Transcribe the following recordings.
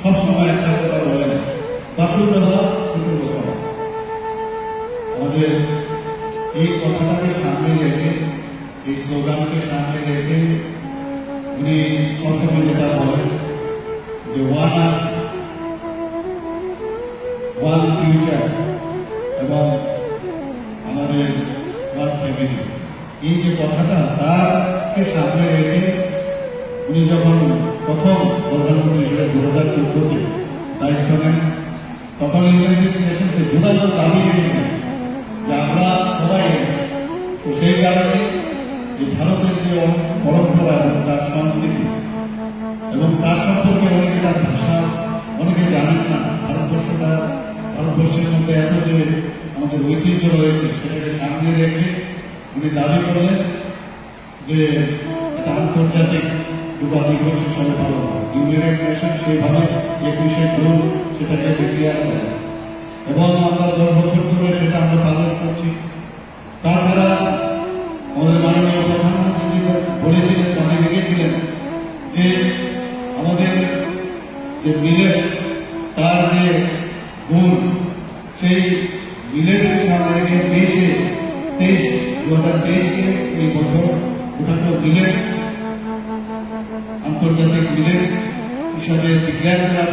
সবসময় কথা বলেন এই কথাটাকে সামনে রেখে, এই স্লোগানকে সামনে রেখে উনি সবসময় যেটা বলেন যে ওয়ান আর্থ ওয়ান ফিউচার এবং আমাদের ওয়ান ফ্যামিলি এই যে কথাটা তারকে সামনে রেখে উনি যখন প্রথম প্রধানমন্ত্রী হিসেবে দু হাজার চোদ্দতে দায়িত্ব নেন, তখন ইউনাইটেড নেশনসে যোগাযোগ দাবি রেখেছেন যে আমরা সবাই তো সেই কারণে যে ভারতের যে পরম্পরা এবং আমাদের ঐতিহ্য রয়েছে, সেটাকে সামনে রেখে উনি দাবি করলেন যে একটা আন্তর্জাতিক যুবা দিবস হিসাবে পালন ইউনাইটেড নেশন সেইভাবে একুশে জুন সেটাকে ডিক্লেয়ার করে। এবং আমরা দশ বছর ধরে সেটা আমরা পালন করছি। তাছাড়া আমাদের মাননীয় প্রধানমন্ত্রী বলেছিলেন তাকে লিখেছিলেন যে আমাদের যে মিলেট, তার যে গুণ, সেই মিলেটের সামনে রেখে তেইশে দু হাজার তেইশকে এই বছর ওটাকে মিলেট আন্তর্জাতিক মিলেট হিসাবে ডিক্লেয়ার করা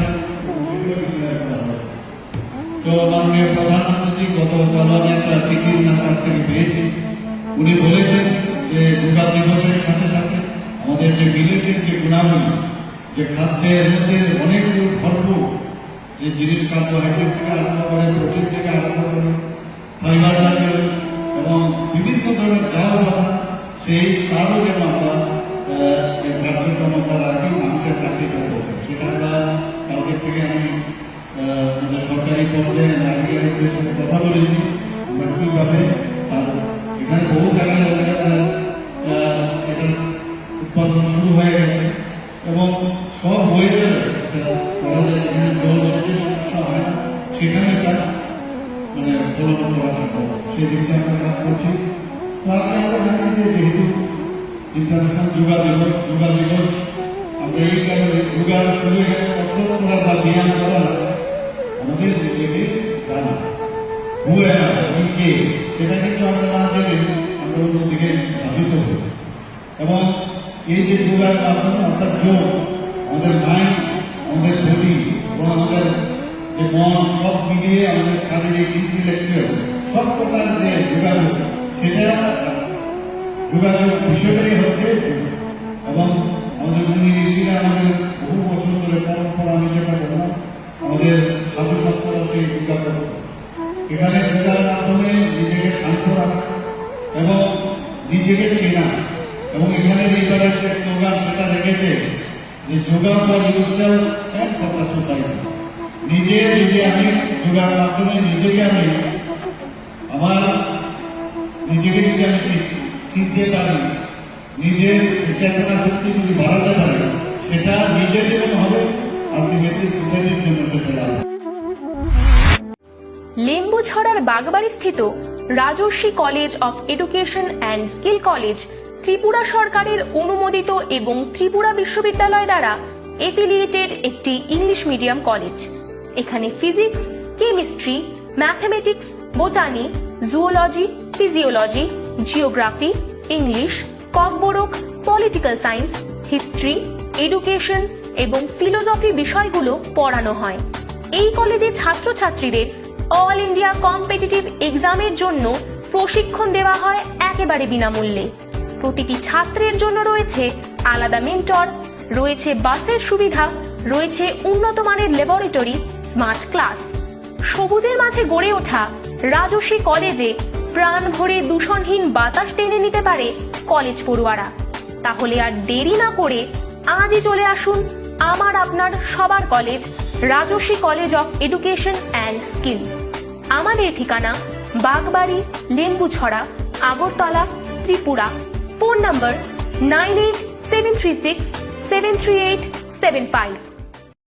declare করা হয়। তো মাননীয় প্রধানমন্ত্রী গতকাল আমি একটা চিঠি ওনার কাছ থেকে পেয়েছি উনি বলেছেন যে দুর্গা দিবসের সাথে সাথে আমাদের যে মিলেটের যে গুণাবলী, যে খাদ্যের মধ্যে অনেক ভরপুর যে জিনিস কার্বোহাইড্রেট থেকে আরম্ভ করে প্রোটিন থেকে আরম্ভ করে ফাইবার জাতীয় এবং বিভিন্ন ধরনের যা উপাদান, সেই তারও যেন আমরা কার্যক্রম আমরা রাখি, মানুষের কাছে সেটা আমরা কালকে থেকে আমি সরকারি পর্যায়ে আধিকারিকদের সাথে কথা বলেছি আমরা কীভাবে এখানে বহু জায়গায় এটার উৎপাদন শুরু হয়ে গেছে এবং সব ওয়েদারে করা না সেখানে এটা মানে ফলন করা সম্ভব সেই দিক দিয়ে আমরা কাজ করছি তো আমরা জানি যে যেহেতু ইন্টারন্যাশনাল যোগা দিবস আমরা এই কারণে যোগার করার বা ব্যায়াম করার আমাদের নিজেকে জানা হুয়ে না আমি কে আমরা না জেনে আমরা অন্যদিকে ধাবিত হই এবং এই যে যোগার মাধ্যমে অর্থাৎ যোগ, আমাদের মাইন্ড আমাদের বডি এবং আমাদের যে মন, সব মিলিয়ে আমাদের শারীরিক ইন্টেলেকচুয়াল সব প্রকার যে যোগাযোগ, সেটা যোগাযোগ বিষয়টাই হচ্ছে। এবং আমাদের মুনি ঋষিরা আমাদের বহু বছর ধরে পরম্পরা আমি যেটা বললাম আমাদের সাধু সত্তরা সেই যোগা করত এখানে যোগার মাধ্যমে নিজেকে শান্ত রাখা এবং নিজেকে চেনা। এবং এখানে লিডারের যে স্লোগান সেটা রেখেছে যে yoga for and the society নিজে যদি আমি যোগার মাধ্যমে নিজেকে আমি আমার নিজেকে যদি আমি চিনতে পারি নিজের চেতনা শক্তি যদি বাড়াতে পারি, সেটা নিজের জন্য হবে আলটিমেটলি সোসাইটির জন্য সেটা লেম্বুছড়ার বাগবাড়ি স্থিত Rajarshi college of education and skill college Tripura সরকারের অনুমোদিত এবং ত্রিপুরা বিশ্ববিদ্যালয় দ্বারা এফিলিয়েটেড একটি ইংলিশ মিডিয়াম কলেজ এখানে physics chemistry mathematics botany zoology physiology geography English Kokborok political science history education এবং ফিলোসফি বিষয়গুলো পড়ানো হয়। এই কলেজে ছাত্রছাত্রীদের অল ইন্ডিয়া কম্পিটিটিভ এক্সামের জন্য প্রশিক্ষণ দেওয়া হয় একেবারে বিনামূল্যে। প্রতিটি ছাত্রের জন্য রয়েছে আলাদা মেন্টর রয়েছে বাসের সুবিধা, রয়েছে উন্নত মানের ল্যাবরেটরি স্মার্ট ক্লাস সবুজের মাঝে গড়ে ওঠা রাজস্বী কলেজে প্রাণ ভরে দূষণহীন বাতাস টেনে নিতে পারে কলেজ পড়ুয়ারা। তাহলে আর দেরি না করে আজই চলে আসুন আমার আপনার সবার college, Rajarshi college of education and skill. আমাদের ঠিকানা Bagbari, Lembuchhara, Agartala, Tripura. Phone number nine eight seven three six 73875.